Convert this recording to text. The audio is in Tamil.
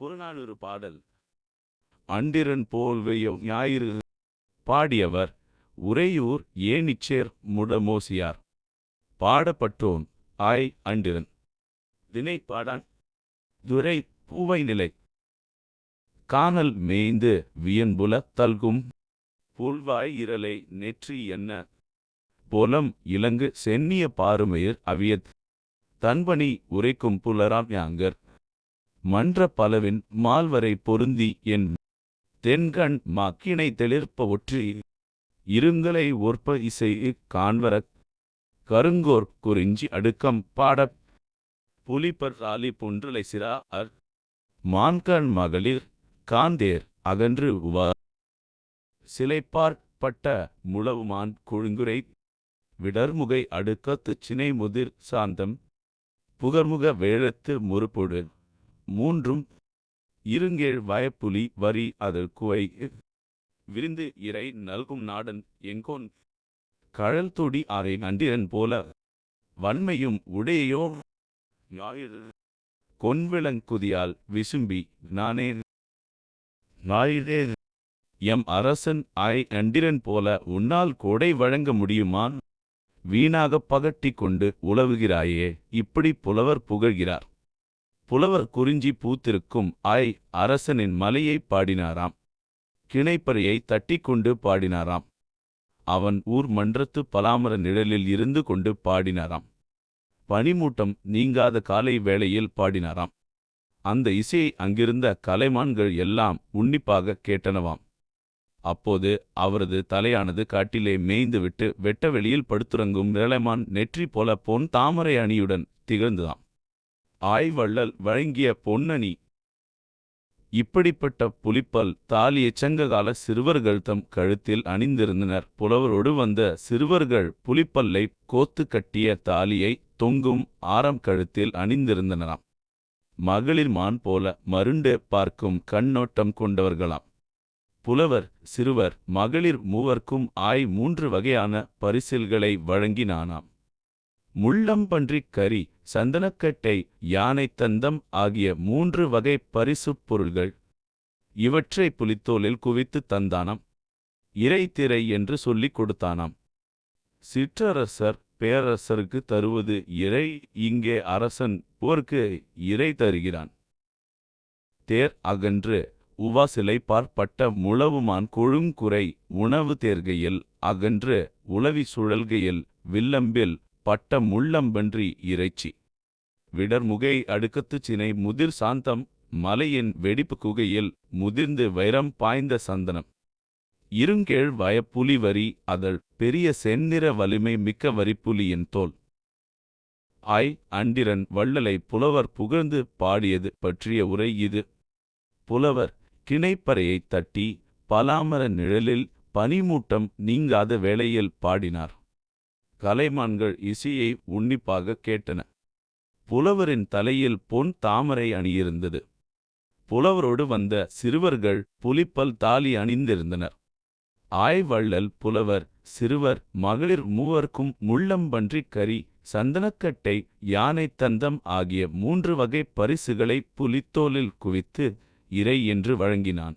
புறநானூறு பாடல். அண்டிரன் போல்வையோ ஞாயிறு பாடியவர் உறையூர் ஏனிச்சேர் முடமோசியார். பாடப்பட்டோன் ஆய் அண்டிரன். தினை பாடான் துரை பூவை நிலை காணல் மேய்ந்து வியன்புல தல்கும் புல்வாய் இரலை நெற்றி என்ன. பொலம் இலங்கு சென்னிய பாருமயிர் அவியத் தன்பணி உரைக்கும் புலராம் யாங்கர் மன்ற பலவின் மால்வரை பொருந்தி என் தென்கண் மக்கினை தெளிர்ப்ப ஒற்றி இருங்கலை ஒற்ப இசை காண்வரக் கருங்கோர் குறிஞ்சி அடுக்கம் பாடப் புலிப்பர் ராலி புன்றலை சிரா அர் மான்கண் மகளிர் காந்தேர் அகன்று உவா சிலைப்பார்ப்பட்ட முழவுமான் குழுங்குரை விடர்முகை அடுக்கத்துச் சினை முதிர் சாந்தம் புகர்முக வேழத்து முறுப்பொடு மூன்றும் இருங்கேழ் வயப்புலி வரி அதழ் குவை. விருந்து இறை நல்கும் நாடன் எங்கோன். கழல் தொடி அறை நண்டிரன் போல வன்மையும் உடையோ ஞாயிறு கொன்விளங்குதியால் விசும்பி நானே. ஞாயிறே எம் அரசன் ஆய் அண்டிரன் போல உன்னால் கொடை வழங்க முடியுமான்? வீணாகப் பகட்டி கொண்டு உலவுகிறாயே இப்படி புலவர் புகழ்கிறார். புலவர் குறிஞ்சி பூத்திருக்கும் ஐ அரசனின் மலையைப் பாடினாராம். கிணைப்பறையை தட்டிக்கொண்டு பாடினாராம். அவன் ஊர் மன்றத்து பலாமர நிழலில் இருந்து கொண்டு பாடினாராம். பனிமூட்டம் நீங்காத காலை வேளையில் பாடினாராம். அந்த இசையை அங்கிருந்த கலைமான்கள் எல்லாம் உன்னிப்பாக கேட்டனவாம். அப்போது அவரது தலையானது காட்டிலே மேய்ந்துவிட்டு வெட்ட வெளியில் படுத்துறங்கும் நிழலைமான் நெற்றி போல பொன் தாமரை அணியுடன் திகழ்ந்ததாம். ஆய்வள்ளல் வழங்கிய பொன்னணி. இப்படிப்பட்ட புலிப்பல் தாலி சங்ககால சிறுவர்கள் தம் கழுத்தில் அணிந்திருந்தனர். புலவரோடு வந்த சிறுவர்கள் புலிப்பல்லை கோத்து கட்டிய தாலியை தொங்கும் ஆரம் கழுத்தில் அணிந்திருந்தனராம். மகளிர் மான் போல மருண்டு பார்க்கும் கண்ணோட்டம் கொண்டவர்களாம். புலவர் சிறுவர் மகளிர் மூவர்க்கும் ஆய் மூன்று வகையான பரிசில்களை வழங்கினானாம். முள்ளம்பன்றிக் கறி சந்தனக்கட்டை யானை தந்தம் ஆகிய மூன்று வகை பரிசுப் பொருள்கள். இவற்றை புலித்தோலில் குவித்து தந்தானாம். இறை திரை என்று சொல்லிக் கொடுத்தானாம். சிற்றரசர் பேரரசருக்கு தருவது இறை இங்கே அரசன் போர்க்கு இறை தருகிறான். தேர் அகன்று உவாசிலை பார்ப்பட்ட முழவுமான் கொழுங்குறை உணவு தேர்கையில் அகன்று உளவி சுழல்கையில் வில்லம்பில் பட்ட முள்ளம்பன்றி இறைச்சி. விடர்முகை அடுக்கத்துச் சினை முதிர் சாந்தம் மலையின் வெடிப்பு குகையில் முதிர்ந்து வைரம் பாய்ந்த சந்தனம். இருங்கேழ் வயப்புலி வரி அதழ் பெரிய செந்நிற வலிமை மிக்க வரிப்புலியின் தோல். ஐ அண்டிரன் வள்ளலை புலவர் புகழ்ந்து பாடியது பற்றிய உரை இது. புலவர் கிணைப்பறையைத் தட்டி பலாமர நிழலில் பனிமூட்டம் நீங்காத வேளையில் பாடினார். கலைமான்கள் இசையை உன்னிப்பாக கேட்டன. புலவரின் தலையில் பொன் தாமரை அணியிருந்தது. புலவரோடு வந்த சிறுவர்கள் புலிப்பல் தாலி அணிந்திருந்தனர். ஆய்வள்ளல் புலவர் சிறுவர் மகளிர் மூவர்க்கும் முள்ளம்பன்றிக் கறி சந்தனக்கட்டை யானை தந்தம் ஆகிய மூன்று வகை பரிசுகளை புலித்தோலில் குவித்து இறை என்று வழங்கினான்.